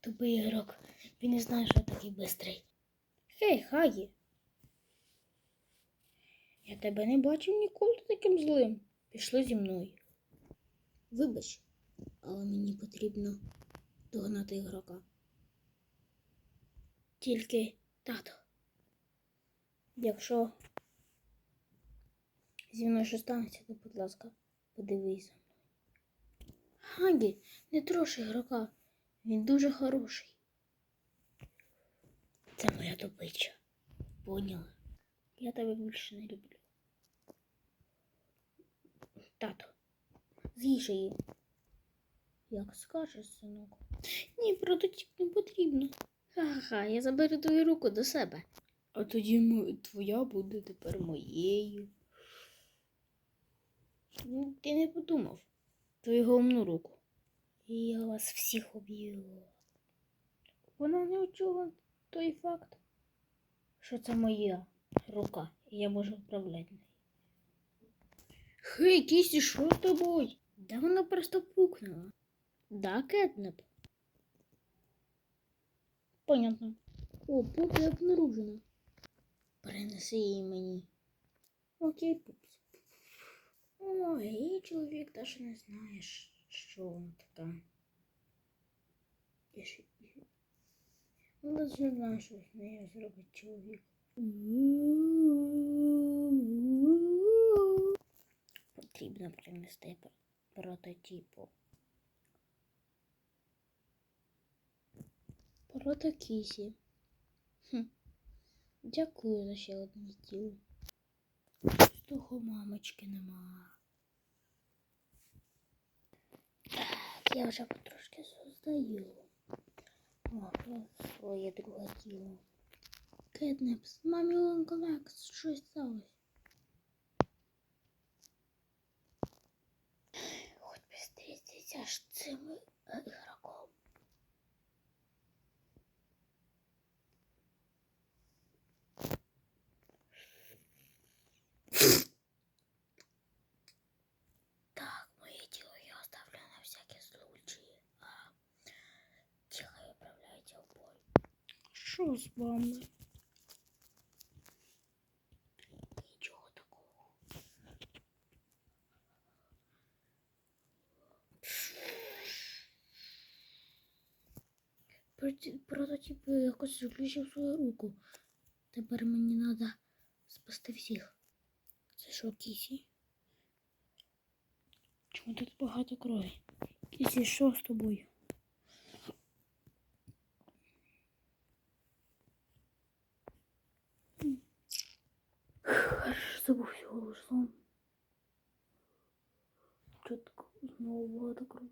Тупий ігрок. Він не знає, що такий бистрий. Хей, Хагі. Я тебе не бачив ніколи таким злим. Пішли зі мною. Вибач, але мені потрібно догнати ігрока. Тільки тато. Якщо зі мною щось станеться, то, будь ласка, подивись за. Хагі, не троши ігрока. Він дуже хороший. Це моя добича. Поняла? Я тебе більше не люблю. Тато, з'їж її. Як скажеш, синок. Ні, прототип не потрібно. Ха-ха, я заберу твою руку до себе. А тоді твоя буде тепер моєю. Ну, Ти не подумав. Твою головну руку. Я вас всіх об'ю. Вона не відчула той факт, що це моя рука, і я можу управляти нею. Хей, Кісі, що з тобою? Да вона просто пукнула. Да, Кетнеп? Понятно. О, пупля обнаружена. Принеси її мені. Окей, пупс. Ой, чоловік теж не знає, що вона така. Я ж... Ну, не знаю, що з нею зробить чоловік. Потрібно принести пр- прототипу. Протокісі. Дякую за ще одне тіло. З того мамочки нема. Я вже потрошки создаю. О, своє друге тіло. Кетнепс, мамі Колекс, щось сталося. Хоч би зустрітися з Що з вами? Нічого такого. Проти- Прототип якось заключив свою руку. Тепер мені треба спасти всіх. Це що, Кісі? Чому тут багато крові? Кісі, що з тобою? Аж забувся голосом. Чутко знову багато крові.